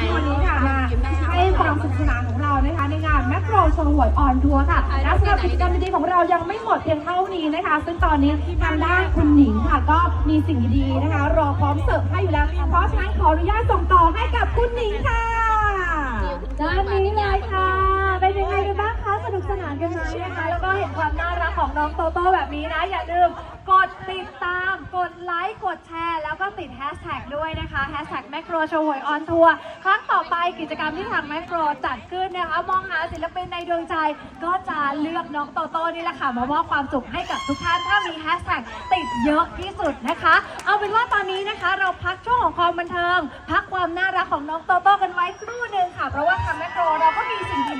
ที่วันนี้ค่ะมาให้ความสนุกสนานของเรานะคะในงานแมคโครโชว์หวยออนทัวร์ค่ะและสำหรับกิจกรรมดีๆของเรายังไม่หมดเพียงเท่านี้นะคะ ซึ่งตอนนี้ทางด้านคุณหนิงค่ะก็มีสิ่งดีๆนะคะ รอพร้อมเสิร์ฟให้อยู่แล้ว เพราะฉะนั้นขออนุญาตส่งต่อให้กับคุณหนิงค่ะด้านนี้เลยค่ะ น้องโตโต้แบบนี้นะ อย่าลืมกดติดตาม กดไลค์ กดแชร์ แล้วก็ติดแฮชแท็กด้วยนะคะแฮชแท็กแมคโครโชว์หวยออนทัวร์ครั้งต่อไปกิจกรรมที่ทางแมคโครจัดขึ้นนะคะ มองหาศิลปินในดวงใจ ก็จะเลือกน้องโตโต้นี่แหละค่ะ มามอบความสุขให้กับทุกท่าน ถ้ามีแฮชแท็กติดเยอะที่สุดนะคะ เอาเป็นว่าตอนนี้นะคะ เราพักช่วงของความบันเทิง พักความน่ารักของน้องโตโต้กันไว้ครู่หนึ่งค่ะ เพราะว่าทางแมคโครเราก็มีสิ่งดีๆนคะ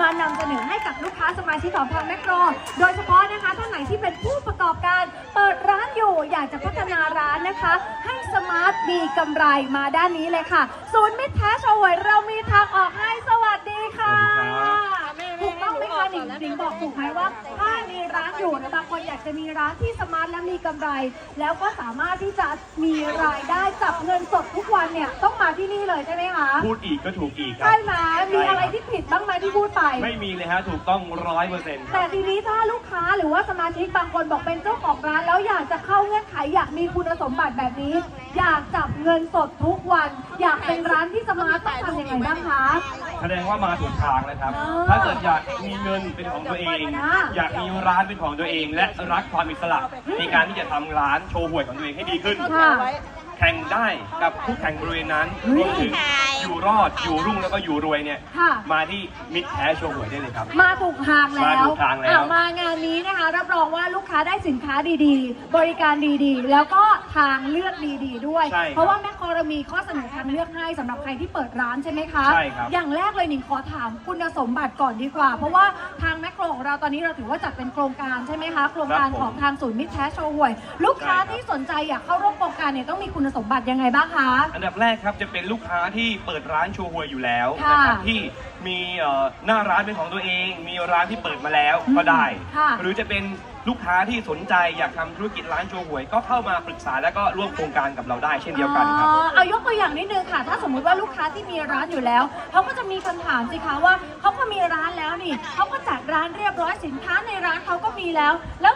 มานำเสนอให้กับลูกค้าสมาชิกของทางแมคโคร โดยเฉพาะนะคะท่านไหนที่เป็นผู้ประกอบการ เปิดร้านอยู่อยากจะพัฒนาร้านนะคะ ให้สมาร์ทมีกำไรมาด้านนี้เลยค่ะ ศูนย์มิตรแท้ชวยเรามีทางออกให้สวัสดีค่ะถูกต้องไหมคะหนิงหนิงบอกถูกไหมว่าถ้ามีร้านอยู่นะบางคนอยากจะมีร้านที่สมาร์ทและมีกำไร แล้วก็สามารถที่จะมีรายได้จับเงินสดทุกวันเนี่ยต้อง มาที่นี่เลยใช่ไหมคะ พูดอีกก็ถูกอีกครัใช่บไหมมีอะไรที่ผิดบ้างไหมที่พูดไป ไม่มีเลยฮะ ถูกต้องร้อยเปอร์เซ็นต์แต่ทีนี้ถ้าลูกค้าหรือว่าสมาชิกบางคนบอกเป็นเจ้าของร้าน แล้วอยากจะเข้าเงื่อนไขอยากมีคุณสมบัติแบบนี้ อยากจับเงินสดทุกวัน อยากเป็นร้านที่สมาร์ทต้องทำยังไงบ้างคะ แสดงว่ามาถูกทางแล้วครับอ๋อถ้าเกิดอยากมีเงินเป็นของตัวเองอ่าอยากมีร้านเป็นของตัวเอง และรักความอิสระในการที่จะทำร้านโชว์หวยของตัวเองให้ดีขึ้น ค่ะ แข่งได้กับผู้แข่งบริเวณนั้นรวมถึง อยู่รอดอยู่รุ่งแล้วก็อยู่รวยเนี่ย ค่ะ มาที่มิตรแท้โชว์หวยได้เลยครับ มาถูกทางแล้วมาถูกทางแล้ว อะมางานนี้นะคะ รับรองว่าลูกค้าได้สินค้าดีๆ บริการดีๆ แล้วก็ทางเลือกดีๆ ด้วย ใช่ครับเพราะว่าแม่คอเรามีข้อเสนอทางเลือกให้สำหรับใครที่เปิดร้านใช่ไหมคะใช่ครับ อย่างแรกเลยหนิงขอถามคุณสมบัติก่อนดีกว่า เพราะว่าทางแมคโครของเราตอนนี้เราถือว่าจัดเป็นโครงการใช่ไหมคะ โครงการของทางศูนย์มิตรแท้โชว์หวย ลูกค้าที่สนใจอยากเข้าร่วมโครงการเนี่ยต้องมีคุณสมบัติยังไงบ้างคะ อันดับแรกครับจะเป็นลูกค้าที่เปิดร้านโชว์หวยอยู่แล้วค่ะนะครับที่มีเอ่อหน้าร้านเป็นของตัวเอง มีร้านที่เปิดมาแล้วก็ได้ ค่ะ หรือจะเป็นลูกค้าที่สนใจอยากทำธุรกิจร้านโชว์หวย ก็เข้ามาปรึกษาแล้วก็ร่วมโครงการกับเราได้เช่นเดียวกันครับ อ๋อเอายกตัวอย่างนิดนึงค่ะ ถ้าสมมุติว่าลูกค้าที่มีร้านอยู่แล้ว เขาก็จะมีคำถามสิคะว่าเขาก็มีร้านแล้วนี่ เขาก็จัดร้านเรียบร้อยสินค้าในร้านเขาก็มีแล้วแล้ว